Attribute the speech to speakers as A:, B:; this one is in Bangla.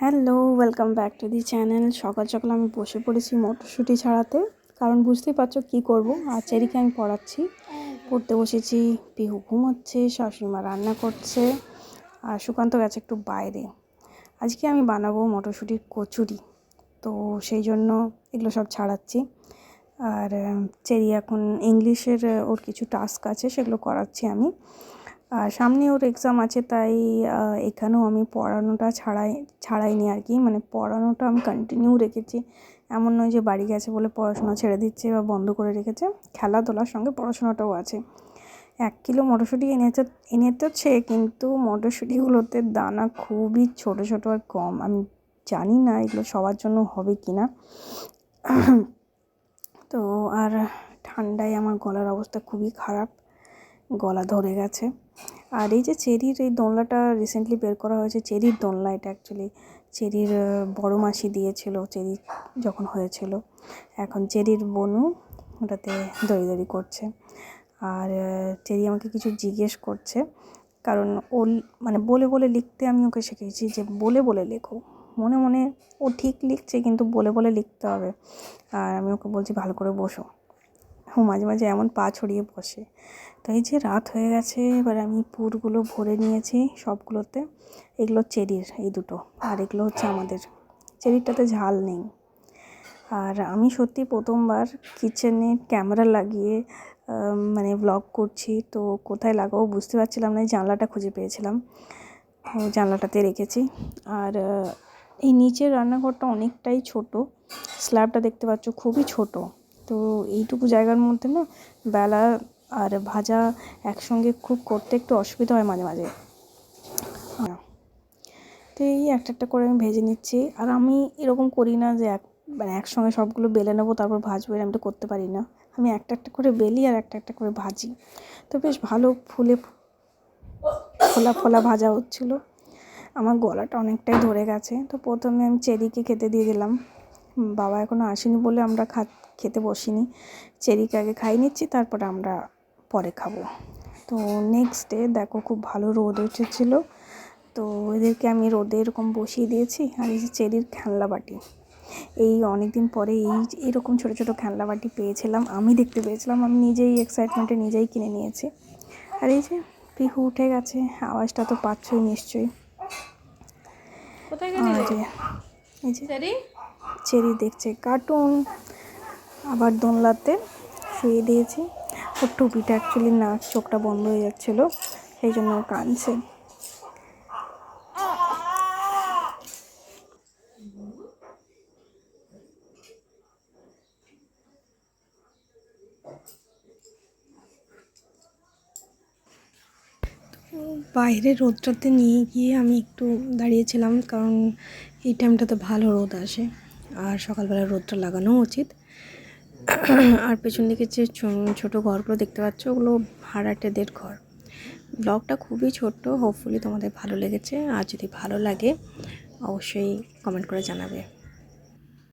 A: Hello welcome back to the channel সকাল সকাল আমি বসে পড়েছি মটরশুঁটি ছাড়াতে। কারণ বুঝতেই পারছ কী করব আর চেরিকে আমি পড়াচ্ছি। পড়তে বসেছি, পিহু ঘুমোচ্ছে, শাশুড়িমা রান্না করছে, আর সুকান্ত গেছে একটু বাইরে। আজকে আমি বানাবো মটরশুঁটির কচুরি। তো সেই জন্য এগুলো সব ছাড়াচ্ছি। আর, চেরি এখন ইংলিশের ওর কিছু টাস্ক আছে, সেগুলো করাচ্ছি আমি। সামনে ওর এক্সাম আছে, তাই এখানেও আমি পড়ানোটা ছাড়াই, ছাড়াইনি আর কি। মানে পড়ানোটা আমি কন্টিনিউ রেখেছি। এমন নয় যে বাড়ি গেছে বলে পড়াশোনা ছেড়ে দিচ্ছে বা বন্ধ করে রেখেছে। খেলাধুলার সঙ্গে পড়াশোনাটাও আছে। এক কিলো মটরশুঁটি এনেছে এনেতেছে কিন্তু মটরশুঁটিগুলোতে দানা খুবই ছোট ছোট আর কম। আমি জানি না এগুলো সবার জন্য হবে কি না। তো, আর ঠান্ডায় আমার গলার অবস্থা খুবই খারাপ। গলা ধরে গেছে। আর এই যে চেরির এই দোলনাটা রিসেন্টলি বের করা হয়েছে, চেরির দোলনা এটা অ্যাকচুয়ালি চেরির বড় মাসি দিয়েছিল, চেরি যখন হয়েছিল। এখন চেরির বনু ওটাতে দড়ি দড়ি করছে। আর চেরি আমাকে কিছু জিজ্ঞেস করছে। কারণ ও মানে বলে বলে লিখতে আমি ওকে শিখেছি যে বলে বলে লেখো। মনে মনে ও ঠিক লিখছে কিন্তু বলে বলে লিখতে হবে। আর আমি ওকে বলছি ভালো করে বসো। মাঝে মাঝে এমন পা ছড়িয়ে বসে। তো এই যে রাত হয়ে গেছে, এবার আমি পুরগুলো ভরে নিয়েছি সবগুলোতে। এগুলো চেরির, এই দুটো। আর এগুলো হচ্ছে আমাদের। চেরিরটাতে ঝাল নেই। আর আমি সত্যি প্রথমবার কিচেনে ক্যামেরা লাগিয়ে মানে ব্লগ করছি, তো কোথায় লাগাবো বুঝতে পারছিলাম না জানলাটা খুঁজে পেয়েছিলাম। জানলাটাতে রেখেছি। আর এই নিচের রান্নাঘরটা অনেকটাই ছোট। স্ল্যাবটা দেখতে পাচ্ছ, খুবই ছোট। তো এইটুকু জায়গার মধ্যে না বেলা আর ভাজা একসঙ্গে খুব করতে একটু অসুবিধা হয় মাঝে মাঝে। তো এই একটা একটা করে আমি ভেজে নিচ্ছি। আর আমি এরকম করি না যে এক মানে একসঙ্গে সবগুলো বেলে নেব, তারপর ভাজবো, এরকম তো করতে পারি না। আমি একটা একটা করে বেলি আর একটা একটা করে ভাজি। তো বেশ ভালো ফুলে ফোলা ফোলা ভাজা হচ্ছিল। আমার গলাটা অনেকটাই ধরে গেছে। তো প্রথমে আমি চেরিকে খেতে দিয়ে দিলাম। বাবা এখনও আসেনি বলে আমরা খা খেতে বসিনি। চেরিকে আগে খাই নিচ্ছি তারপরে আমরা পরে খাব। তো নেক্সট ডে দেখো খুব ভালো রোদ উঠেছিল। তো এদেরকে আমি রোদে এরকম বসিয়ে দিয়েছি আর এই যে চেরির খেলনা বাটি। এই অনেক দিন পরে এই এরকম ছোটো ছোটো খেলনা বাটি পেয়েছিলাম আমি দেখতে পেয়েছিলাম আমি নিজেই এক্সাইটমেন্টে নিজেই কিনে নিয়েছি। আর এই যে পিহু উঠে গেছে আওয়াজটা তো পাচ্ছই নিশ্চয়ই। আর এই যে চেরি? দেখছে কার্টুন আবার দোলনাতে শুয়ে দিয়েছি। ওর টুপিটা অ্যাকচুয়ালি নাক চোখটা বন্ধ হয়ে যাচ্ছিল, সেই জন্য কাঁদছে। বাইরে রোদটাতে নিয়ে গিয়ে আমি একটু দাঁড়িয়েছিলাম, কারণ এই টাইমটাতে ভালো রোদ আসে। আর সকালবেলা রোদটা লাগানো উচিত। আর পেছন দিকে যে ছোটো ঘরগুলো দেখতে পাচ্ছ, ওগুলো ভাড়াটেদের ঘর। ব্লগটা খুবই ছোট্ট হোপফুলি তোমাদের ভালো লেগেছে। আর যদি ভালো লাগে, অবশ্যই কমেন্ট করে জানাবে।